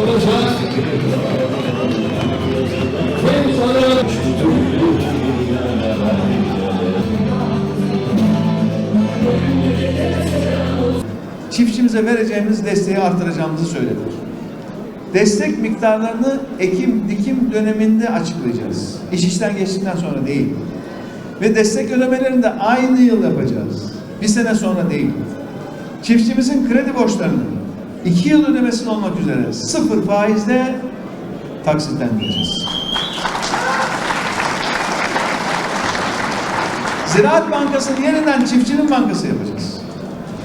olacak. Çiftçimize vereceğimiz desteği artıracağımızı söyledik. Destek miktarlarını ekim dikim döneminde açıklayacağız. İş işten geçtikten sonra değil. Ve destek ödemelerini de aynı yıl yapacağız. Bir sene sonra değil. Çiftçimizin kredi borçlarını iki yıl ödemesini olmak üzere sıfır faizle taksitlendireceğiz. Ziraat Bankası'nı yeniden çiftçinin bankası yapacağız.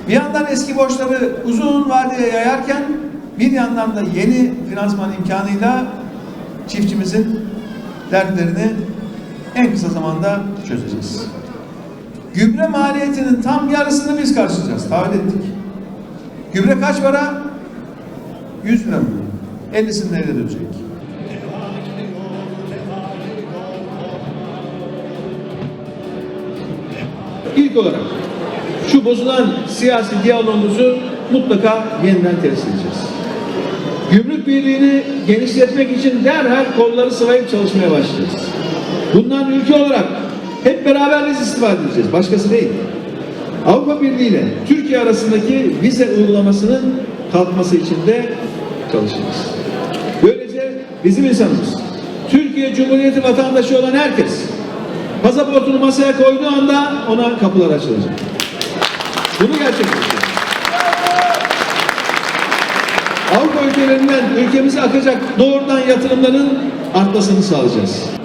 Bir yandan eski borçları uzun vadeye yayarken bir yandan da yeni finansman imkanıyla çiftçimizin dertlerini en kısa zamanda çözeceğiz. Gübre maliyetinin tam yarısını biz karşılayacağız. Taahhüt ettik. Gübre kaç para? 100 lira mı? 50'sini nerede ödeyecek? İlk olarak şu bozulan siyasi diyalogumuzu mutlaka yeniden tesis edeceğiz. Gümrük Birliği'ni genişletmek için derhal kolları sıvayıp çalışmaya başlayacağız. Bundan ülke olarak hep beraber biz istifade edeceğiz. Başkası değil. Avrupa Birliği ile Türkiye arasındaki vize uygulamasının kalkması için de çalışacağız. Böylece bizim insanımız, Türkiye Cumhuriyeti vatandaşı olan herkes pasaportunu masaya koyduğu anda ona kapılar açılacak. Bunu gerçekleştireceğiz. Avrupa ülkelerinden ülkemize akacak doğrudan yatırımların artmasını sağlayacağız.